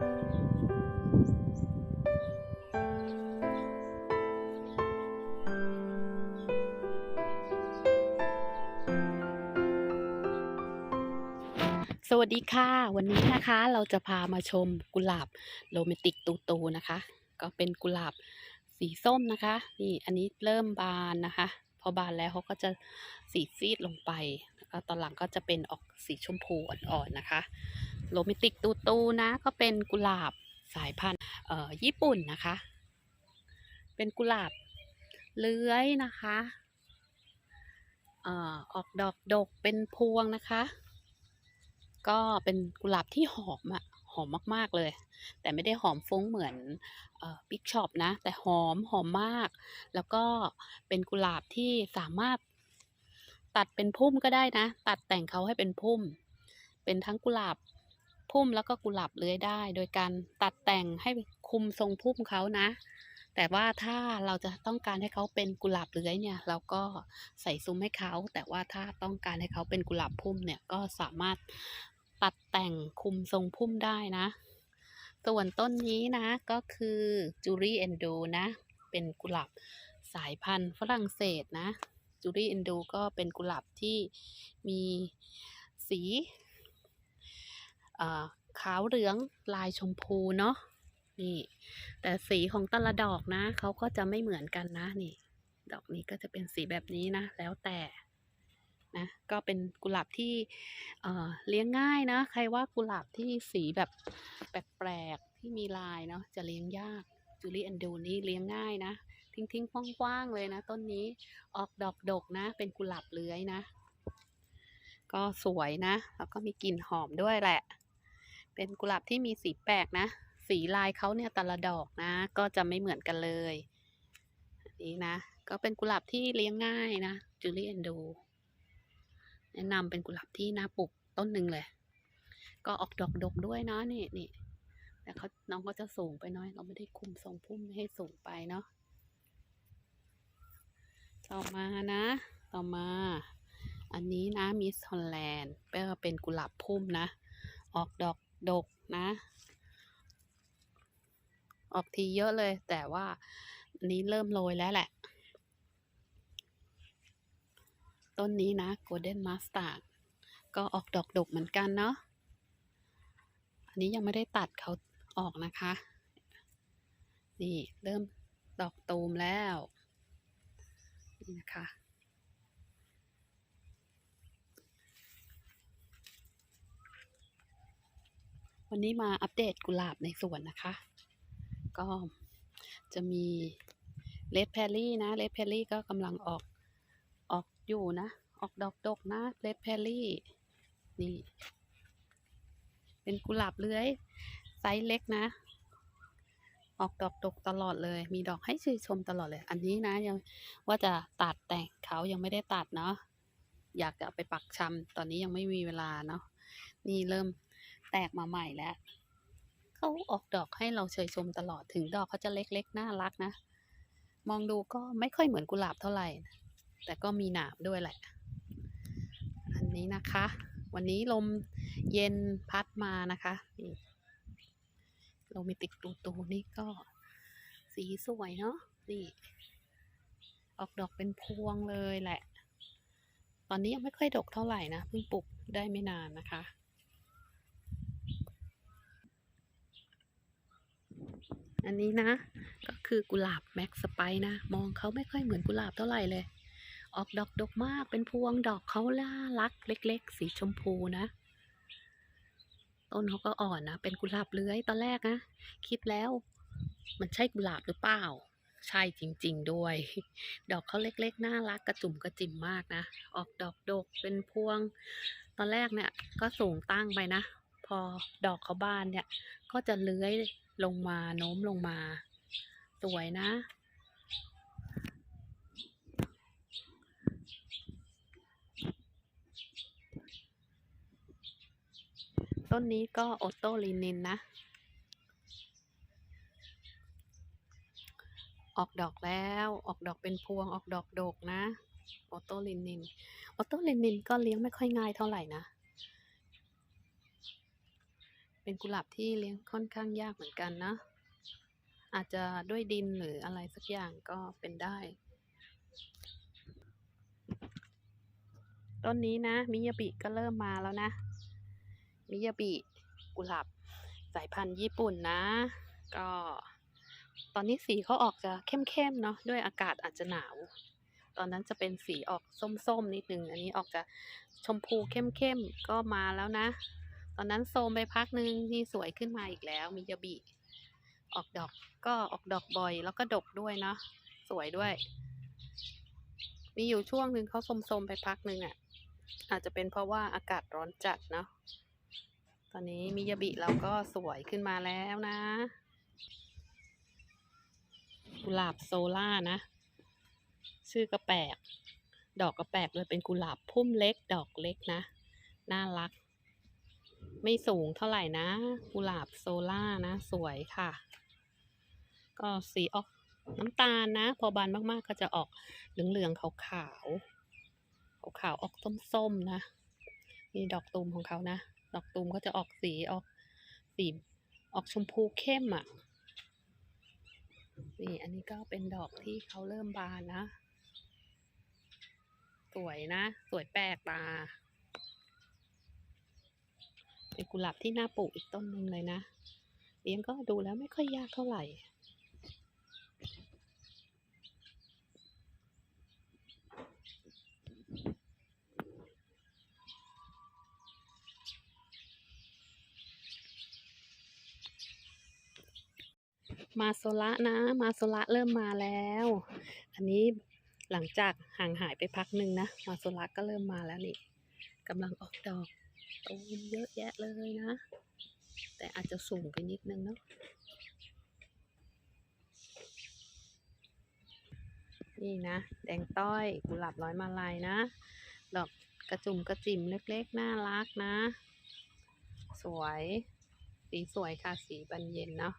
สวัสดีค่ะ วันนี้นะคะเราจะพามาชมกุหลาบโรแมนติกตูตูนะคะ ก็เป็นกุหลาบสีส้มนะคะ นี่อันนี้เริ่มบานนะคะ พอบานแล้วเขาก็จะสีซีดลงไปแล้วตอนหลังก็จะเป็นออกสีชมพูอ่อนๆนะคะ โรแมนติกตูตูนะก็เป็นกุหลาบสายพันธุ์เอ่อญี่ปุ่นนะคะ เป็นกุหลาบเลื้อยนะคะเอ่อออกดอกดกเป็นพวงนะคะ ก็เป็นกุหลาบที่หอมอะหอมมาก ๆ เลย แต่ไม่ได้หอมฟุ้งเหมือนเอ่อบิ๊กช็อปนะ แต่หอมหอมมาก แล้วก็เป็นกุหลาบที่สามารถตัดเป็นพุ่มก็ได้นะ ตัดแต่งเขาให้เป็นพุ่ม เป็นทั้งกุหลาบ พุ่มแล้วก็กุหลาบเลื้อยได้ โดยการตัดแต่งให้คุมทรงพุ่มเขานะ แต่ว่าถ้าเราจะต้องการให้เขาเป็นกุหลาบเลื้อยเนี่ย เราก็ใส่ซุ้มให้เขา แต่ว่าถ้าต้องการให้เขาเป็นกุหลาบพุ่มเนี่ยก็สามารถตัดแต่งคุมทรงพุ่มได้นะ ส่วนต้นนี้นะก็คือจูรี่เอนโดนะ เป็นกุหลาบสายพันธุ์ฝรั่งเศสนะจูรี่เอนโดก็เป็นกุหลาบที่มีสี ขาวเหลืองลายชมพูเนาะนี่ แต่สีของแต่ละดอกนะเขาก็จะไม่เหมือนกันนะนี่ ดอกนี้ก็จะเป็นสีแบบนี้นะ แล้วแต่นะก็เป็นกุหลาบที่เเลี้ยงง่ายนะ ใครว่ากุหลาบที่สีแบบแปลกๆที่มีลายเนาะจะเลี้ยงยากจูลี่แอนดูนี่เลี้ยงง่ายนะ ทิ้งๆกว้างๆเลยนะ ต้นนี้ออกดอกดกนะ เป็นกุหลาบเลื้อยนะ ก็สวยนะ แล้วก็มีกลิ่นหอมด้วยแหละ เป็นกุหลาบที่มีสีแปลกนะ สีลายเขาเนี่ยแต่ละดอกนะ ก็จะไม่เหมือนกันเลยอันนี้นะ ก็เป็นกุหลาบที่เลี้ยงง่ายนะจูลี่แอนดู แนะนำเป็นกุหลาบที่น่าปลูกต้นหนึ่งเลย ก็ออกดอกดกด้วยนะนี่นี่แต่เขาน้องก็จะสูงไปน้อย เราไม่ได้คุมทรงพุ่มให้สูงไปเนาะต่อมานะ ต่อมา อันนี้นะมิสฮอลแลนด์เป็นกุหลาบพุ่มนะ ออกดอก ดกนะ ออกทีเยอะเลย แต่ว่านนี้เริ่มโรยแล้วแหละ ต้นนี้นะ Golden Mustard ก็ออกดอกดกเหมือนกันเนาะอันนี้ยังไม่ได้ตัดเขาออกนะคะ นี่เริ่มดอกตูมแล้ว นี่นะคะ วันนี้มาอัปเดตกุหลาบในสวนนะคะ ก็จะมีเลดแพรรี่นะเลดแพรรี่ก็กำลังออกออกอยู่นะ ออกดอกดกนะเลดแพรรี่นี่ เป็นกุหลาบเลื้อยไซส์เล็กนะ ออกดอกดกตลอดเลย มีดอกให้ชื่นชมตลอดเลย อันนี้นะยังว่าจะตัดแต่งเขายังไม่ได้ตัดเนาะอยากจะไปปักชำตอนนี้ยังไม่มีเวลาเนาะนี่เริ่ม แตกมาใหม่แล้วเขาออกดอกให้เราเชยชมตลอดถึงดอกเขาจะเล็กๆน่ารักนะ มองดูก็ไม่ค่อยเหมือนกุหลาบเท่าไหร่ แต่ก็มีหนามด้วยแหละ อันนี้นะคะ วันนี้ลมเย็นพัดมานะคะโรแมนติกตูตูนี่ก็สีสวยเนาะนี่ ออกดอกเป็นพวงเลยแหละ ตอนนี้ยังไม่ค่อยดกเท่าไหร่นะเพิ่งปลูกได้ไม่นานนะคะ อันนี้นะ ก็คือกุหลาบแม็กสไปนะ มองเขาไม่ค่อยเหมือนกุหลาบเท่าไหร่เลย ออกดอกดกมากเป็นพวงดอกเขาล่ารักเล็ก ๆ สีชมพูนะ ต้นเขาก็อ่อนนะ เป็นกุหลาบเลื้อยตอนแรกนะ คิดแล้ว มันใช่กุหลาบหรือเปล่า ใช่จริง ๆ ด้วย ดอกเขาเล็ก ๆ น่ารักกระจุ่มกระจิ๋มมากนะ ออกดอกดกเป็นพวง ตอนแรกเนี่ย ก็สูงตั้งไปนะ พอดอกเขาบานเนี่ย ก็จะเลื้อย ลงมาโน้มลงมา สวยนะ ต้นนี้ก็โอโตลินินนะ ออกดอกแล้วออกดอกเป็นพวงออกดอกดกนะออโตลินินออโตลินินก็เลี้ยงไม่ค่อยง่ายเท่าไหร่นะ เป็นกุหลาบที่เลี้ยงค่อนข้างยากเหมือนกันนะ อาจจะด้วยดินหรืออะไรสักอย่างก็เป็นได้ ต้นนี้นะ มิยาบิก็เริ่มมาแล้วนะ มิยาบิกุหลาบสายพันธุ์ญี่ปุ่นนะ ก็ ตอนนี้สีเขาออกจะเข้มๆเนาะด้วยอากาศอาจจะหนาว ตอนนั้นจะเป็นสีออกส้มๆนิดนึง อันนี้ออกจะชมพูเข้มๆก็มาแล้วนะ ตอนนั้นโซมไปพักหนึ่งที่สวยขึ้นมาอีกแล้วมิยาบิออกดอกก็ออกดอกบ่อย แล้วก็ดกด้วยเนาะสวยด้วย มีอยู่ช่วงหนึ่งเขาสมๆไปพักหนึ่งอะ่ะ อาจจะเป็นเพราะว่าอากาศร้อนจัดเนาะตอนนี้มิยาบิเราก็สวยขึ้นมาแล้วนะกุหลาบโซล่านะ ชื่อก็แปลกดอกก็แปลกเลยเป็นกุหลาบพุ่มเล็กดอกเล็กนะ น่ารัก ไม่สูงเท่าไหร่นะ กุหลาบโซล่านะ สวยค่ะ ก็สีออกน้ำตาลนะ พอบานมากๆก็จะออกเหลืองๆขาวๆขาวๆออกส้มๆนะนี่ดอกตูมของเขานะ ดอกตูมก็จะออกสีออกสีออกชมพูเข้มอะ่ะ นี่อันนี้ก็เป็นดอกที่เขาเริ่มบานนะ สวยนะ สวยแปลกตา เป็นกุหลาบที่น่าปลูกอีกต้นหนึ่งเลยนะเลี้ยงก็ดูแล้วไม่ค่อยยากเท่าไหร่มาโซละนะ มาโซละเริ่มมาแล้ว อันนี้หลังจากห่างหายไปพักหนึ่งนะ มาโซละก็เริ่มมาแล้วนี่กำลังออกดอก ตูมเยอะแยะเลยนะ แต่อาจจะสูงไปนิดนึงเนาะนี่นะ แดงต้อยกุหลาบร้อยมาลัยนะ ดอกกระจุ่มกระจิมเล็กๆ น่ารักนะ สวย สีสวยค่ะ สีบานเย็นเนาะ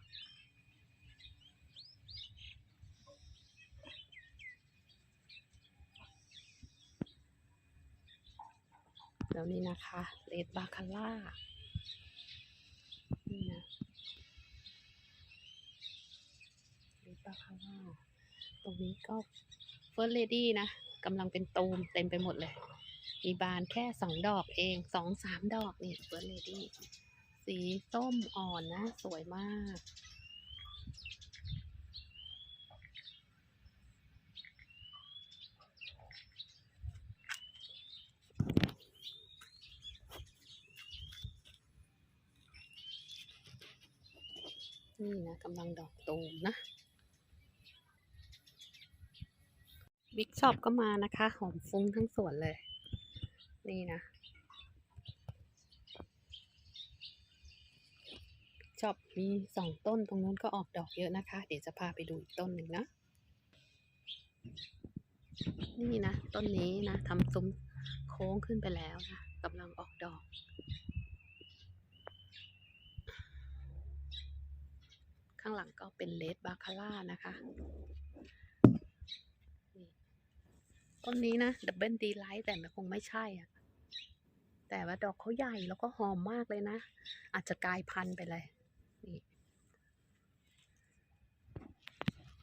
แล้วนี่นะคะเลดบาคาร่านี่นะเลดบาคาร่าตรงนี้ก็เฟิร์สเลดี้นะกำลังเป็นตูมเต็มไปหมดเลย มีบานแค่สองดอกเองสองสามดอกนี่เฟิร์สเลดี้สีส้มอ่อนนะ สวยมาก นี่นะกำลังดอกตูมนะ บิ๊กช็อปก็มานะคะ หอมฟุ้งทั้งสวนเลย นี่นะช็อปมีสองต้นตรงนู้นก็ออกดอกเยอะนะคะ เดี๋ยวจะพาไปดูอีกต้นหนึ่งนะ นี่นะ ต้นนี้นะทำซุ้มโค้งขึ้นไปแล้วนะกำลังออกดอกางหลังก็เป็นเลดบาคาร่านะคะต้นนี้นะดับเบิลดีไลท์แต่มันคงไม่ใช่อะแต่ว่าดอกเขาใหญ่แล้วก็หอมมากเลยนะ อาจจะกลายพันธุ์ไปเลยนี่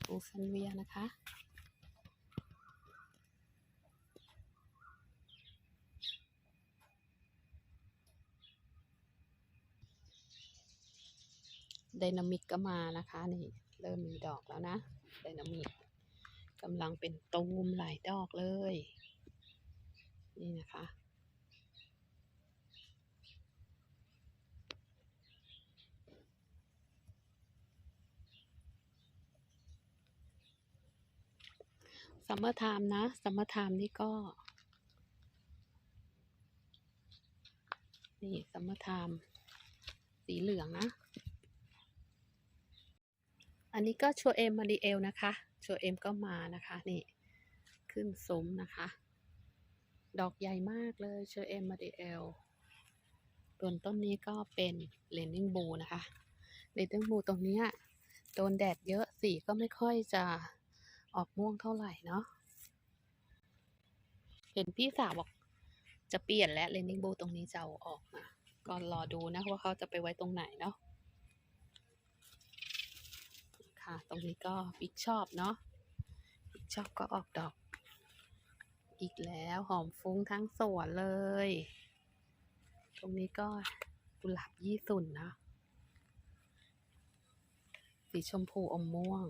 บูซันเวียนะคะ ไดนามิกก็มานะคะนี่เริ่มมีดอกแล้วนะไดนามิกกำลังเป็นตูมหลายดอกเลย นี่นะคะซัมเมอร์ไทม์นะซัมเมอร์ไทม์นี่ก็ นี่ซัมเมอร์ไทม์สีเหลืองนะ อันนี้ก็ชัวเอมมาดีเอลนะคะชัวเอมก็มานะคะนี่ขึ้นซุ้มนะคะ ดอกใหญ่มากเลยชัวเอมมาดีเอลต้นต้นนี้ก็เป็นเลนนิงบูนะคะเลนนิงบูตรงนี้โดนแดดเยอะสีก็ไม่ค่อยจะออกม่วงเท่าไหร่เนาะเห็นพี่สาวบอกจะเปลี่ยนแล้วเลนนิงบูตรงนี้จะเอาออกมาก็รอดูนะว่าเขาจะไปไว้ตรงไหนเนาะ ค่ะ ตรงนี้ก็บิ๊กชอบเนาะบิ๊กชอบก็ออกดอก อีกแล้วหอมฟุ้งทั้งสวนเลย ตรงนี้ก็กุหลาบยี่สุนนะ สีชมพูอมม่วง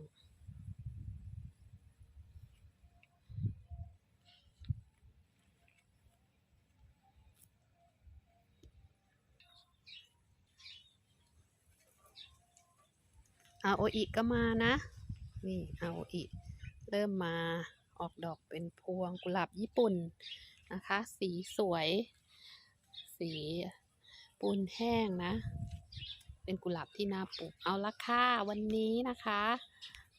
โออิก็มานะ นี่อาโออิเริ่มมาออกดอกเป็นพวงกุหลาบญี่ปุ่นนะคะ สีสวย สีปูนแห้งนะ เป็นกุหลาบที่น่าปลูกเอาละค่ะวันนี้นะคะ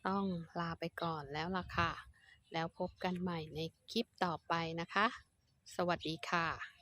ต้องลาไปก่อนแล้วล่ะค่ะ แล้วพบกันใหม่ในคลิปต่อไปนะคะ สวัสดีค่ะ